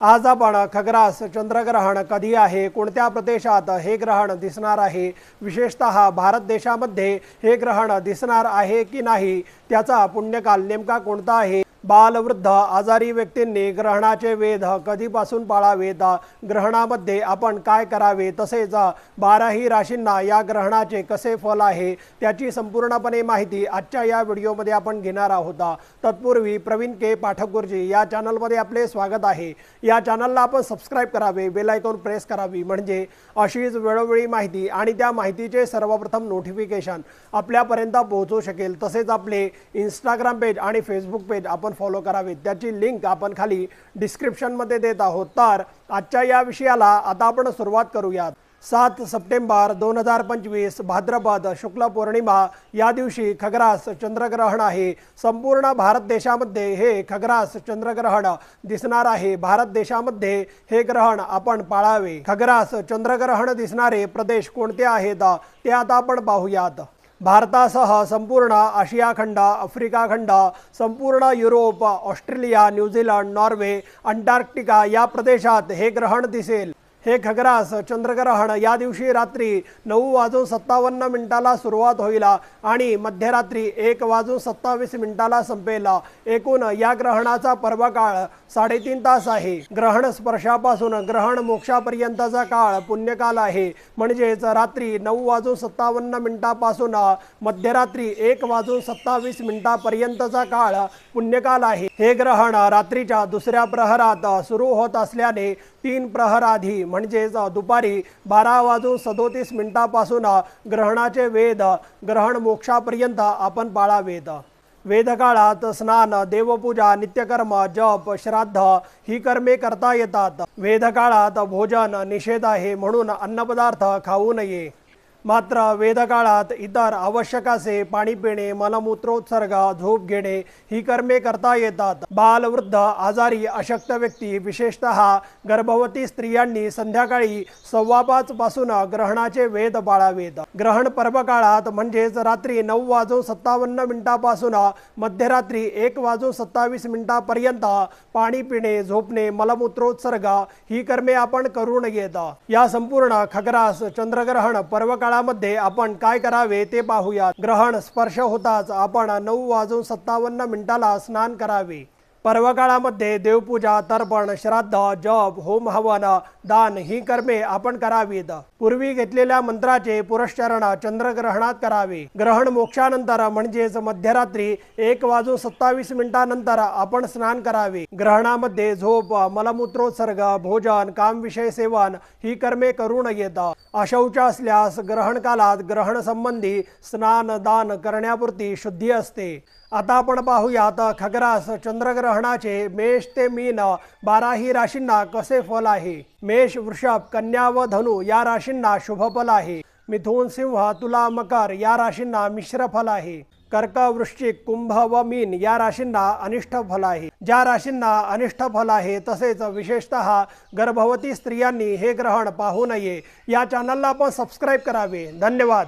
आज आपण खग्रास चंद्रग्रहण कधी आहे? कोणत्या प्रदेशात हे ग्रहण दिसणार आहे? विशेषतः भारत देशामध्ये हे ग्रहण दिसणार आहे की नाही? त्याचा पुण्यकाल नेमका कोणता आहे? बालवृद्ध आजारी व्यक्तींनी ग्रहणाचे वेध कधीपासून पाळावेत? ग्रहणामध्ये आपण काय करावे? तसेच बाराही राशींना या ग्रहणाचे कसे फल आहे? त्याची संपूर्णपणे माहिती आजच्या या व्हिडिओमध्ये आपण घेणार आहोत. तत्पूर्वी प्रवीण के. पाठकगुरुजी या चॅनलमध्ये आपले स्वागत आहे. या चॅनलला आपण सबस्क्राईब करावे बेलायकॉन प्रेस करावी. म्हणजे अशीच वेळोवेळी माहिती आणि त्या माहितीचे सर्वप्रथम नोटिफिकेशन आपल्यापर्यंत पोहोचू शकेल. तसेच आपले इंस्टाग्राम पेज आणि फेसबुक पेज आपण फॉलो करावेत. त्याची लिंक आपण खाली डिस्क्रिप्शनमध्ये देत आहोत. तर आजच्या या विषयाला आता आपण सुरुवात करूयात. सात सप्टेंबर दोन हजार पंचवीस भाद्रपद शुक्ल पौर्णिमा या दिवशी खग्रास चंद्रग्रहण आहे. संपूर्ण भारत देशामध्ये हे खग्रास चंद्रग्रहण दिसणार आहे. भारत देशामध्ये हे ग्रहण आपण पाळावे. खग्रास चंद्रग्रहण दिसणारे प्रदेश कोणते आहेत? ते आता आपण पाहूयात. भारतासह संपूर्ण आशिया खंड आफ्रिका खंड संपूर्ण Europe Australia New Zealand Norway Antarctica या प्रदेशात हे ग्रहण दिसेल हे खग्रास चंद्रग्रहण या दिवशी रात्री नऊ वाजून सत्तावन्न मिनिटाला सुरुवात होईल आणि मध्यरात्री एक वाजून सत्तावीस मिनिटाला संपेल. एकूण या ग्रहणाचा पर्वकाळ साडेतीन तास आहे. ग्रहण स्पर्शापासून ग्रहण मोक्षापर्यंतचा काळ पुण्यकाल आहे. म्हणजेच रात्री नऊ वाजून सत्तावन्न मिनिटापासून मध्यरात्री एक वाजून सत्तावीस मिनिटापर्यंतचा काळ पुण्यकाल आहे. हे ग्रहण रात्रीच्या दुसऱ्या प्रहरात सुरू होत असल्याने तीन प्रहर आधी म्हणजेच दुपारी बारा वाजून सदोतीस मिनिटापासून ग्रहणाचे वेद ग्रहण मोक्षापर्यंत आपण पाळावेत. वेदकाळात स्नान देवपूजा नित्यकर्म जप श्राद्ध ही कर्मे करता येतात. वेदकाळात भोजन निषेध आहे म्हणून अन्नपदार्थ खाऊ नये. मात्र वेदकाळात इतर आवश्यक असे पाणी पिणे मलमूत्रोत्सर्ग झोप घेणे ही कर्मे करता येतात. बाल वृद्ध आजारी अशक्त व्यक्ती विशेषत गर्भवती स्त्रियांनी संध्याकाळी सव्वा पाच पासून ग्रहणाचे वेद पाळावेत. ग्रहण पर्वकाळात म्हणजेच रात्री नऊ वाजून सत्तावन्न मिनिटापासून मध्यरात्री एक वाजून सत्तावीस मिनिटापर्यंत पाणी पिणे झोपणे मलमूत्रोत्सर्ग ही कर्मे आपण करू नयेत या संपूर्ण खग्रास चंद्रग्रहण काळामध्ये आपण काय करावे ते पाहूयात. ग्रहण स्पर्श होताच आपण नऊ वाजून सत्तावन्न मिनिटाला स्नान करावे. पर्वकाळामध्ये देवपूजा तर्पण श्राद्ध जप होम हवन दान ही कर्मे आपण करावीत. पूर्वी घेतलेल्या मंत्राचे पुरस्चरण चंद्रग्रहणात करावे. ग्रहण मोक्षानंतर म्हणजेच मध्यरात्री एक वाजून सत्तावीस मिनिटानंतर आपण स्नान करावे. ग्रहणामध्ये झोप मलमूत्रोत्सर्ग भोजन कामविषय सेवन ही कर्मे करू नयेत अशौच असल्यास ग्रहण काळात ग्रहण संबंधी स्नान दान करण्यापुरती शुद्धी असते. आता आपण पाहूयात खग्रास चंद्रग्रहणाचे मेष ते मीन बाराही राशींना कसे फल आहे? मेष वृषभ कन्या व धनु या राशींना शुभफल आहे. मिथुन सिंह तुला मकर या राशींना मिश्र फल आहे. कर्क वृश्चिक कुंभ व मीन या राशींना अनिष्ट फल आहे. ज्या राशींना अनिष्ट फल आहे तसेच विशेषतः गर्भवती स्त्रियांनी हे ग्रहण पाहू नये. या चॅनलला आपण सबस्क्राईब करावे. धन्यवाद.